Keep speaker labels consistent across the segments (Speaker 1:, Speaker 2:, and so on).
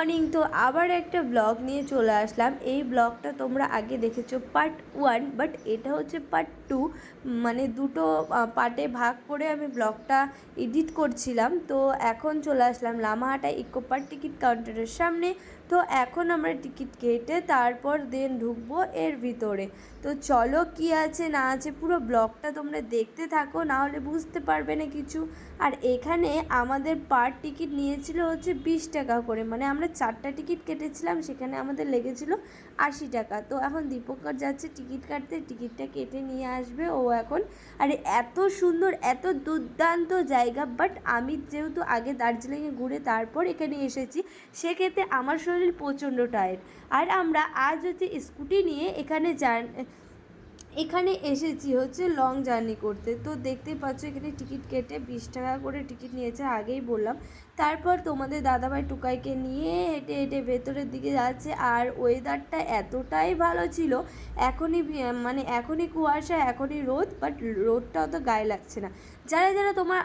Speaker 1: Morning. তো আবার একটা ব্লগ নিয়ে চলে আসলাম। এই ব্লগটা তোমরা আগে দেখেছ পার্ট ওয়ান বাট এটা হচ্ছে পার্ট টু মানে দুটো পার্টে ভাগ করে আমি ব্লগটা এডিট করছিলাম। তো এখন চলে আসলাম লামাহাটা ইকো পার্ক টিকিট কাউন্টারের সামনে। তো এখন আমরা টিকিট কেটে তারপর দেন ঢুকবো এর ভিতরে। তো চলো কি আছে, না আছে, পুরো ব্লগটা তোমরা দেখতে থাকো, না হলে বুঝতে পারবে না কিছু। আর এখানে আমাদের পার টিকিট নিয়েছিল হচ্ছে বিশ টাকা করে। মানে আমরা চারটা টিকিট কেটেছিলাম, সেখানে আমাদের লেগেছিল আশি টাকা। তো এখন দীপকর যাচ্ছে টিকিট কাটতে, টিকিটটা কেটে নিয়ে আসবে। ও এখন, আরে এত সুন্দর, এত দুর্দান্ত জায়গা বাট আমি যেহেতু আগে দার্জিলিংয়ে ঘুরে তারপর এখানে এসেছি, সেক্ষেত্রে আমার শরীর প্রচণ্ড টায়ার্ড আর আমরা আজ হচ্ছে স্কুটি নিয়ে এখানে যান এখানে এসেছি হচ্ছে লং জার্নি করতে। তো দেখতেই পাচ্ছ এখানে টিকিট কেটে বিশ টাকা করে টিকিট নিয়েছে, আগেই বললাম। তারপর তোমাদের দাদাভাই টুকাইকে নিয়ে হেঁটে হেঁটে ভেতরের দিকে যাচ্ছে আর ওয়েদারটা এতটাই ভালো ছিল, এখনই মানে এখনই কুয়াশা, এখনই রোদ বাট রোদটা অত গায়ে লাগছে না। যারা যারা তোমার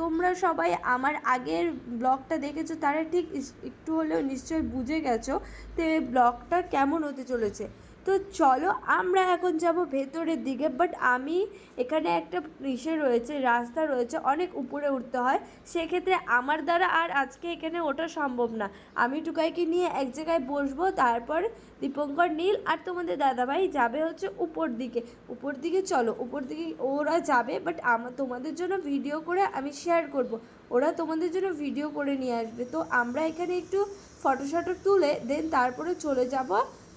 Speaker 1: তোমরা সবাই আমার আগের ব্লগটা দেখেছ, তারা ঠিক একটু হলেও নিশ্চয়ই বুঝে গেছো তো ব্লগটা কেমন হতে চলেছে। তো চলো আমরা এখন যাব ভেতরের দিকে বাট আমি এখানে একটা ইসে রয়েছে, রাস্তা রয়েছে, অনেক উপরে উঠতে হয়। সেক্ষেত্রে আমার দ্বারা আর আজকে এখানে ওঠা সম্ভব না। আমি টুকাইকে নিয়ে এক জায়গায় বসবো, তারপর দীপঙ্কর, নীল আর তোমাদের দাদাভাই যাবে হচ্ছে উপর দিকে। উপর দিকে চলো, উপর দিকে ওরা যাবে বাট আমার তোমাদের জন্য ভিডিও করে আমি শেয়ার করব। ওরা তোমাদের জন্য ভিডিও করে নিয়ে আসবে। তো আমরা এখানে একটু ফটো শটো তুলে দেন তারপরে চলে যাব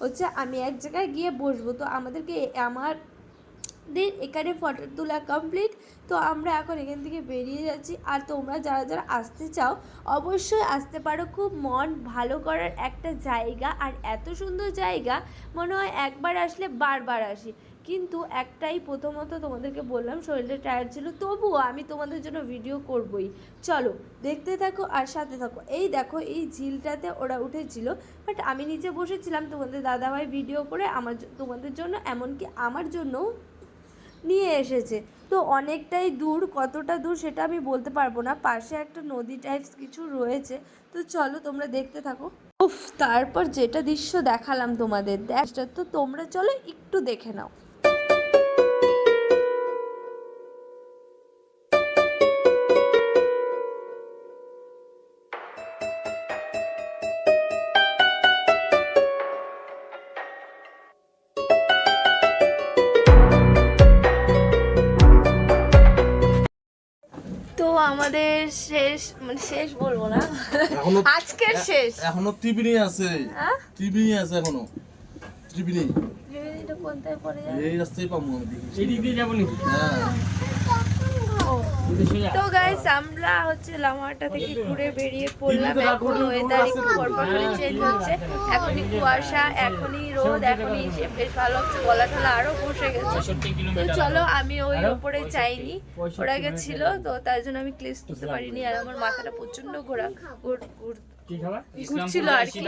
Speaker 1: হচ্ছে আমি এক জায়গায় গিয়ে বসবো। তো আমাদেরকে আমার দিন এখানে ফটো তোলা কমপ্লিট তো আমরা এখন এখান থেকে বেরিয়ে যাচ্ছি। আর তোমরা যারা যারা আসতে চাও, অবশ্যই আসতে পারো। খুব মন ভালো করার একটা জায়গা। আর এত সুন্দর জায়গা, মনে হয় একবার আসলে বারবার আসি। কিন্তু একটাই প্রথমত তোমাদেরকে বললাম, শরীরটা টায়ার্ড ছিল। তবুও আমি তোমাদের জন্য ভিডিও করবই। চলো, দেখতে থাকো আর সাথে থাকো। এই দেখো, এই ঝিলটাতে ওরা উঠেছিল। বাট আমি নিচে বসেছিলাম তোমাদের দাদাভাই ভিডিও করে আমার তোমাদের জন্য, এমনকি আমার জন্যও নিয়ে এসেছে। তো অনেকটাই দূর, কতটা দূর সেটা আমি বলতে পারব না। পাশে একটা নদী টাইপস কিছু রয়েছে। তো চলো, তোমরা দেখতে থাকো। উফ, তারপর যেটা দৃশ্য দেখালাম তোমাদের দেখটা তো তোমরা চলো একটু দেখে নাও। আমাদের শেষ মানে শেষ বলব না।
Speaker 2: এখনও
Speaker 1: আজকের শেষ।
Speaker 2: এখনও ত্রিবেণী আছে।
Speaker 1: হ্যাঁ?
Speaker 2: ত্রিবেণী আছে এখনও। ত্রিবেণী
Speaker 1: এটা কোনটায় পড়ে যায়
Speaker 2: এই রাস্তায় পাবো আমি।
Speaker 3: এই দিক দিয়ে যাব নাকি?
Speaker 2: হ্যাঁ।
Speaker 1: তো গাইস আমরা হচ্ছে লামাটা থেকে ঘুরে বেরিয়ে পড়লাম। এখন ওয়েদার একটু পরপর করে চেঞ্জ হচ্ছে। এখনই কুয়াশা এখনই রোদ এখনই সে বেশ ভালো হচ্ছে গলা টলা আরও বসে গেছে। তো চলো আমি ওই উপরে চাইনি ওরা গেছিল তো তার জন্য আমি ক্লিস তুলতে পারিনি আর আমার মাথাটা ঘুর- ঘুর- ঘুরছিল আর কি।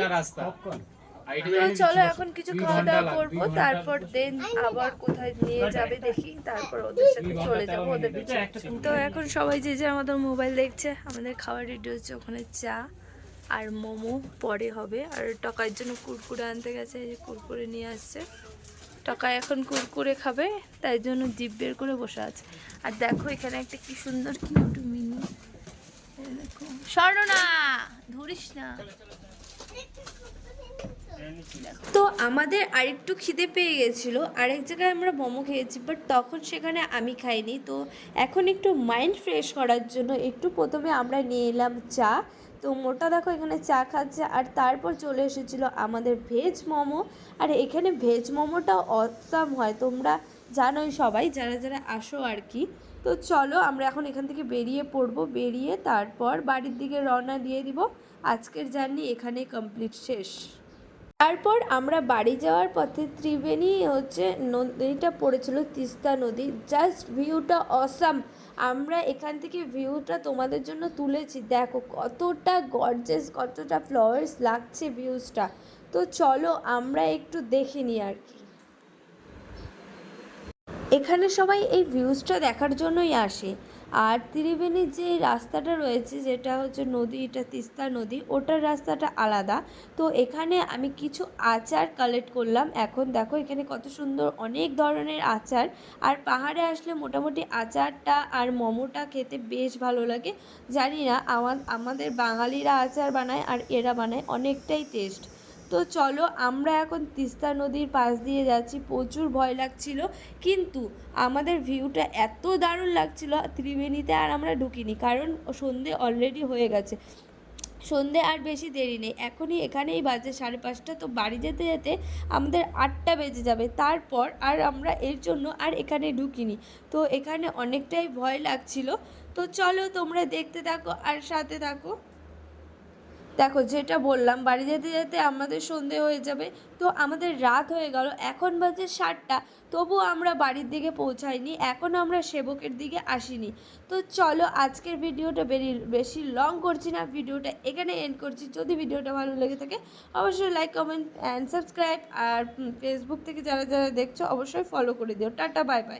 Speaker 1: চলো এখন কিছু খাওয়া দাওয়া করব তারপর দেন আবার কোথায় নিয়ে যাবে দেখি তারপর ওদের সাথে চলে যাব ওদের। তো এখন সবাই যে যে আমাদের মোবাইল দেখছে আমাদের খাবার রেডি হচ্ছে ওখানে চা আর মোমো পরে হবে। আর টকার জন্য কুরকুরে আনতে গেছে এই যে কুরকুরে নিয়ে আসছে। টকা এখন কুরকুরে খাবে তাই জন্য জিপ বের করে বসে আছে। আর দেখো এখানে একটা কি সুন্দর কিউট মিনি। স্বর্ণ না ধরিস না। তো আমাদের আরেকটু খিদে পেয়ে গেছিল। আরেক জায়গায় আমরা মোমো খেয়েছি বাট তখন সেখানে আমি খাইনি। তো এখন একটু মাইন্ড ফ্রেশ করার জন্য একটু প্রথমে আমরা নিয়ে এলাম চা। তো মোটা দেখো এখানে চা খাচ্ছে, আর তারপর চলে এসেছিল আমাদের ভেজ মোমো। আর এখানে ভেজ মোমোটা অসাম হয়, তোমরা জানোই সবাই, যারা যারা আসো আর কি। তো চলো আমরা এখন এখান থেকে বেরিয়ে পড়ব, বেরিয়ে তারপর বাড়ির দিকে রওনা দিয়ে দিব। আজকের জার্নি এখানে কমপ্লিট শেষ। তারপর আমরা বাড়ি যাওয়ার পথে ত্রিবেণী হচ্ছে নদীটা পড়েছিল তিস্তা নদী। জাস্ট ভিউটা অসাম আমরা এখান থেকে ভিউটা তোমাদের জন্য তুলেছি। দেখো কতটা গর্জেস কতটা ফ্লাওয়ার্স লাগছে ভিউজটা তো চলো আমরা একটু দেখে নিই আর কি। এখানে সবাই এই ভিউজটা দেখার জন্যই আসে। আর ত্রিবেণীর যে রাস্তাটা রয়েছে, যেটা হচ্ছে নদী, এটা তিস্তা নদী, ওটার রাস্তাটা আলাদা। তো এখানে আমি কিছু আচার কালেক্ট করলাম। এখন দেখো এখানে কত সুন্দর অনেক ধরনের আচার। আর পাহাড়ে আসলে মোটামুটি আচারটা আর মোমোটা খেতে বেশ ভালো লাগে। জানি না আমার আমাদের বাঙালিরা আচার বানায় আর এরা বানায়, অনেকটাই টেস্ট তো চলো আমরা এখন তিস্তা নদীর পাশ দিয়ে যাচ্ছি। প্রচুর ভয় লাগছিল, কিন্তু আমাদের ভিউটা এত দারুণ লাগছিল, ত্রিবেণীতে আর আমরা ঢুকিনি, কারণ সন্ধে অলরেডি হয়ে গেছে। সন্ধে আর বেশি দেরি নেই, এখনই এখানেই বাজে সাড়ে পাঁচটা, তো বাড়ি যেতে যেতে আমাদের আটটা বেজে যাবে। তারপর আর আমরা এর জন্য আর এখানে ঢুকিনি, তো এখানে অনেকটাই ভয় লাগছিল। তো চলো তোমরা দেখতে থাকো আর সাথে থাকো। দেখো, যেটা বললাম, বাড়ি যেতে যেতে আমাদের সন্ধে হয়ে যাবে। তো আমাদের রাত হয়ে গেল, এখন বাজে সাতটা। তবু আমরা বাড়ির দিকে পৌঁছাইনি এখনও আমরা সেবকের দিকে আসিনি। তো চলো, আজকের ভিডিওটা বেরি, বেশি লং করছি না, ভিডিওটা এখানে এন্ড করছি। যদি ভিডিওটা ভালো লেগে থাকে, অবশ্যই লাইক কমেন্ট অ্যান্ড সাবস্ক্রাইব আর ফেসবুক থেকে যারা যারা দেখছ, অবশ্যই ফলো করে দিও। Tata bye bye